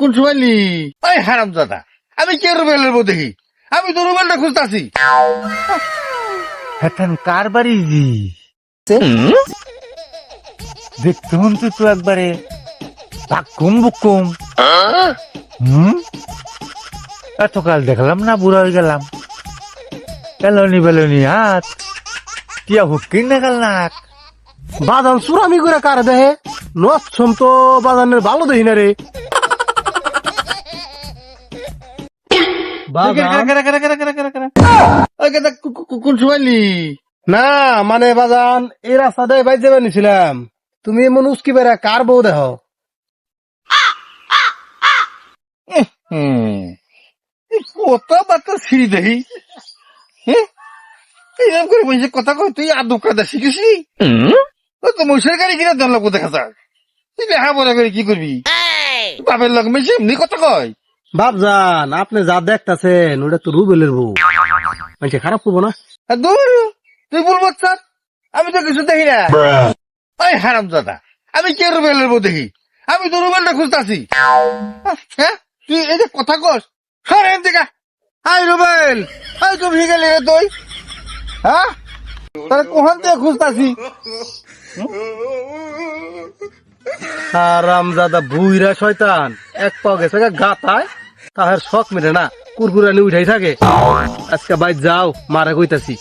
কোন সময় ওই হারাম দাদা আমি কে রুবেলের বউ দেখি? আমি তো রুবেলটা খুঁজতেছি। হেতান কার বাড়ি তো তো একবারে বাক্কুম বুকুম হুম? এতকাল দেখলাম না বুড়া হয়ে গেলাম। এলনি বেলনি হাত টিয়া হুকিন না গেল নাক। বাজান সুরামি করে কারে দেহে? নচ্ছম তো বাজানের ভালো দেখি না রে। কোন সময় নি না মানে বাজান এই রাস্তা দিয়ে বাইর যাবে নিছিলাম। তুমি এমন উস্কি বেড়া কার বউ দেহ কত বার্তা ছিঁড়ি দেখি হ্যাঁ? এরকম করে বলছে কথা কই তুই আর দোকানদার শিখেছি তো মহিষের গাড়ি কিনে দল লোক দেখা যাক। তুই লেখা পড়া করে কি করবি? বাপের লোক মেশে এমনি কথা কয়? বাপজান আপনি যা দেখতাছেন ওটা তো রুবেলের বউ। মানে খারাপ করব না? দূর তুই বলব স্যার আমি তো কিছু দেখি না। ওই হারাম দাদা আমি কে রুবেলের বউ দেখি? আমি তো রুবেলটা খুঁজতেছি। হ্যাঁ তুই এই যে কথা কস হাই রুবেল হাই তুমি গেলি রে তুই। হ্যাঁ? তাহলে কোহান থেকে খুঁজতাছি? আরাম দাদা বুইরা শয়তান, এক পাও গেছে গাতায়, তাহার শখ মেরে না, কুরকুরানি উঠাই থাকে। আজকে বাইর যাও, মারা কইতাছি।